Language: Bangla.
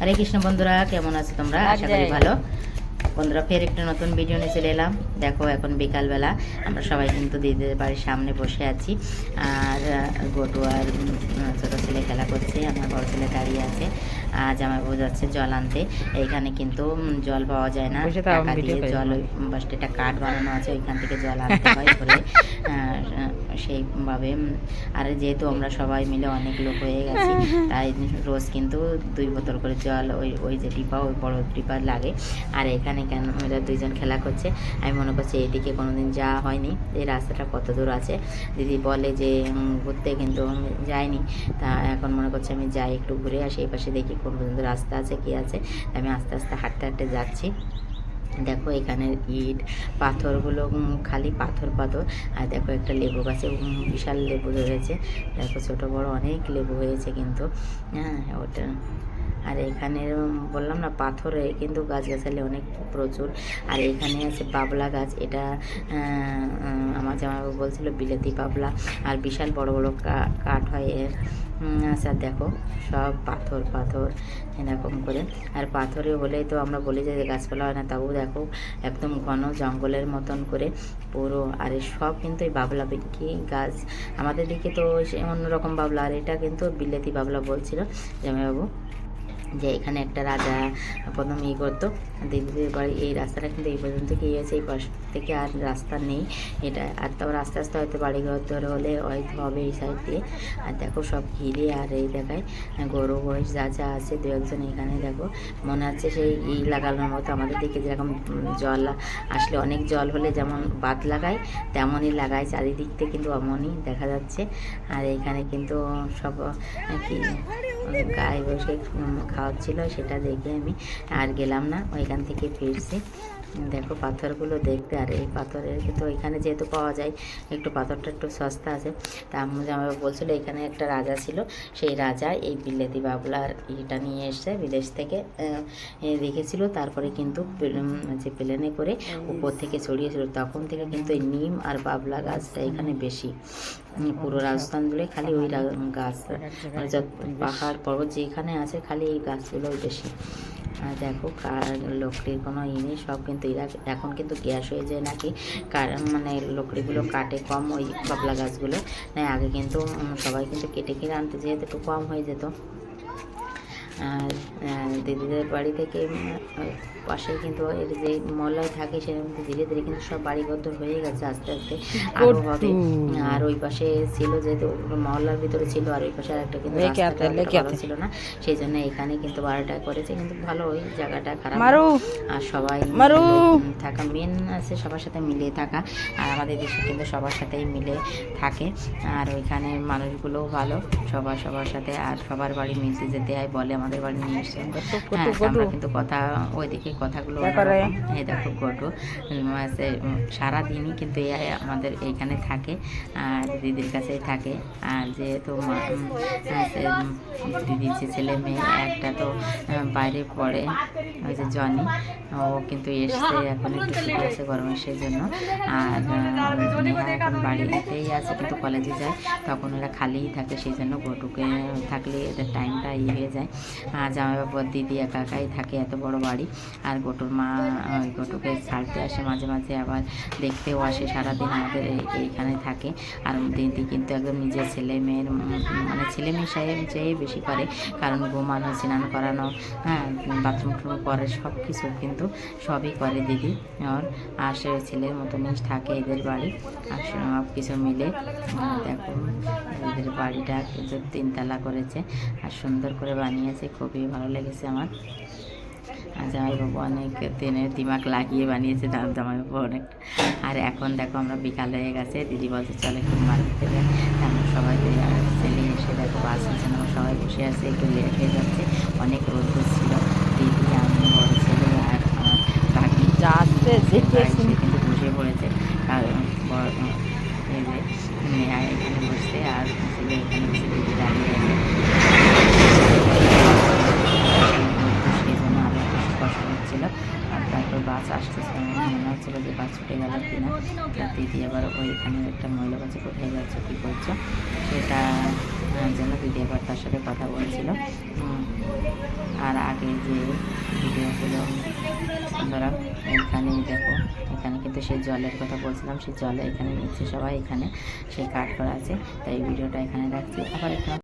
হরে কৃষ্ণ বন্ধুরা কেমন আছো তোমরা? আশা করি ভালো। বন্ধুরা ফের একটা নতুন ভিডিও নিয়ে চলে এলাম। দেখো এখন বিকালবেলা। আমরা সবাই কিন্তু দিদিদের বাড়ির সামনে বসে আছি। আর আহ, গটু আর উম, ছোট ছেলে খেলা করছে আমার বড় ছেলে দাঁড়িয়ে আছে। আর জামাইবাবু যাচ্ছে জল আনতে। এইখানে কিন্তু জল পাওয়া যায় না। টাকা দিয়ে জল ওই বাসটা একটা কাঠ বানানো আছে ওইখান থেকে জল আনতে হয় বলে। সেইভাবে আর যেহেতু আমরা সবাই মিলে অনেক লোক হয়ে গেছি তাই রোজ কিন্তু দুই বোতল করে জল ওই ওই যে টিপা ওই বড় টিপা লাগে। আর এখানে কেন এরা দুইজন খেলা করছে। আমি মনে করছি এদিকে কোনোদিন যাওয়া হয়নি। এই রাস্তাটা কত দূর আছে? দিদি বলে যে ঘুরতে কিন্তু যাইনি। তা এখন মনে করছি আমি যাই একটু ঘুরে আসি। এই পাশে দেখি কোন পর্যন্ত রাস্তা আছে কি আছে। আমি আস্তে আস্তে হাঁটতে হাঁটতে যাচ্ছি। দেখো এখানে ইট, পাথরগুলো খালি পাথর পাথর। আর দেখো একটা লেবু গাছে বিশাল লেবু ধরেছে। দেখো ছোট বড় অনেক লেবু হয়েছে কিন্তু। হ্যাঁ ওটা আর এখানে বললাম না পাথরে, কিন্তু গাছগাছালি অনেক প্রচুর। আর এখানে আছে বাবলা গাছ, এটা আমার জামাইবাবু বলছিল বিলেতি বাবলা। আর বিশাল বড় বড় কাঠ হয় এর। আচ্ছা দেখো, সব পাথর পাথর, এরকম করে। আর পাথরে হলেই তো আমরা বলি যে গাছপালা হয় না, তাও দেখো, একদম ঘন জঙ্গলের মতন করে পুরো। আর সব কিন্তু এই বাবলা কি গাছ। আমাদের দিকে তো অন্যরকম বাবলা, আর এটা কিন্তু বিলেতি বাবলা বলছিল জামাইবাবু। যে এখানে একটা রাজা প্রথম ই করতো। দিদিদের বাড়ি এই রাস্তাটা কিন্তু এই পর্যন্ত কি হয়েছে এই পাশ থেকে আর রাস্তা নেই। এটা আর তারপর আস্তে আস্তে হয়তো বাড়ি ঘর ধরে হলে হয়তো হবে এই সাইড দিয়ে। আর দেখো সব ঘিরে আর এই দেখায় গরু, মহিষ যা যা আছে দু একজন এখানে দেখো। মনে হচ্ছে সেই ই লাগানোর মতো। আমাদের দিকে যেরকম জল আসলে অনেক জল হলে যেমন বাদ লাগায়, তেমনই লাগায়। চারিদিক থেকে কিন্তু অমনই দেখা যাচ্ছে। আর এখানে কিন্তু সব কি গায়ে বসে খাওয়াচ্ছিল সেটা দেখে আমি আর গেলাম না। ওইখান থেকে ফিরছি। দেখো পাথরগুলো দেখতে আর এই পাথরের কিন্তু এখানে যেহেতু পাওয়া যায়, একটু পাথরটা একটু সস্তা আছে। তা আম্মু জামাই বলছিল, এখানে একটা রাজা ছিল, সেই রাজা এই বিলেতি বাবলার ইটা নিয়ে এসছে বিদেশ থেকে রেখেছিল তারপরে কিন্তু যে প্লেনে করে উপর থেকে ছড়িয়েছিল। তখন থেকে কিন্তু এই নিম আর বাবলা গাছটা এখানে বেশি। পুরো রাজস্থান জুড়ে খালি ওই গাছ মানে পাহাড় পর্বত যেখানে আছে, খালি এই গাছগুলোই বেশি। দেখো লকড়ির কোনো ই নেই, সব কিন্তু এরা এখন কিন্তু গ্যাস হয়ে যায় নাকি। মানে লকড়িগুলো কাটে কম ওই কপলা গাছগুলো। আগে কিন্তু সবাই কিন্তু কেটে কেটে আনতে যেহেতু একটু কম হয়ে যেত। আর দিদিদের বাড়ি থেকে পাশে কিন্তু এর যে মহল্লায় থাকে সেরকম কিন্তু ধীরে ধীরে কিন্তু সব বাড়িবদ্ধ হয়ে গেছে আস্তে আস্তে। আরও হবে। আর ওই পাশে ছিল যেহেতু মহল্লার ভিতরে ছিল আর ওই পাশে আরেকটা কিন্তু ভালো ছিল না সেই জন্য এখানে কিন্তু বারোটা করেছে কিন্তু ভালো ওই জায়গাটা খারাপ আর সবাই মারু। থাকা মেন আছে সবার সাথে মিলে থাকা আর আমাদের দেশে কিন্তু সবার সাথেই মিলে থাকে। আর ওইখানে মানুষগুলোও ভালো সবার সবার সাথে আর সবার বাড়ি মিলতে যেতে হয় বলে আমাদের বাড়ি নিয়ে এসছে। হ্যাঁ আমরা কিন্তু কথা ওইদিকে কথাগুলো। এই দেখো গটু সারাদিনই কিন্তু এই আমাদের এইখানে থাকে আর দিদির কাছেই থাকে। আর যেহেতু উম, দিদির যে ছেলে মেয়ে একটা তো বাইরে পড়ে ওই যে জনি ও কিন্তু এসছে এখন একটু ছুটি আছে গরমের সেই জন্য আর এখন বাড়িতেই আছে কিন্তু কলেজে যায় তখন ওরা খালিই থাকে সেই জন্য গটুকে থাকলে এদের টাইমটা ইয়ে হয়ে যায়। আর জামাইবাবুর দিদি একা একাই থাকে এত বড় বাড়ি। আর গটুর মা ওই গটুকে ছাড়তে আসে মাঝে মাঝে আবার দেখতেও আসে সারাদিন আমাদের এই- এইখানে থাকে। আর দিদি কিন্তু একদম নিজের ছেলে মেয়ের মানে ছেলে মেয়ে সাহেব চেয়ে বেশি করে, কারণ ঘুমানো, স্নান করানো হ্যাঁ বাথরুম টাথরুম করে সব কিছু কিন্তু সবই করে দিদি আর সে ছেলের মতনই থাকে এদের বাড়ি। আর সব কিছু মিলে দেখো, এদের বাড়িটা কিন্তু তিনতলা করেছে। আর সুন্দর করে বানিয়েছে খুবই ভালো লেগেছে আমার। আর জামাইবাবু অনেক দিনের দিমাগ লাগিয়ে বানিয়েছে দাম জামাইবাবু অনেক। আর এখন দেখো আমরা বিকাল হয়ে গেছে দিদি বলছে চলে একটু মার্কেট থেকে আমরা সবাই ছেলে এসে দেখো বাস আছে আমরা সবাই বসে আছে একটু লেট হয়ে যাচ্ছে। অনেক রোদ ছিল দিদি আমি বড় ছেলে আর আমার কাকি কিন্তু বসে পড়েছে। আর বড় এখানে বসছে আর ছেলে এখানে বসে দিদি দাঁড়িয়ে আছে সেই জন্য আরও বেশি কষ্ট হচ্ছিল আর তারপর বাস আসতেছে আমার মনে হচ্ছিল ছুটে গেল কিনা দিদি আবার ওইখানে একটা মহিলা কাছে কোথায় যাচ্ছে, কী করছ, সেটা জন্য দিদি আবার তার সাথে কথা বলছিল। আর আগে যে ভিডিওগুলো বন্ধুরা এখানে দেখো, এখানে কিন্তু সেই জলের কথা বলছিলাম, সেই জলে এখানে নিচ্ছে সবাই, এখানে সেই কাঠ করা আছে, তাই ভিডিওটা এখানে রাখছি। আবার একটা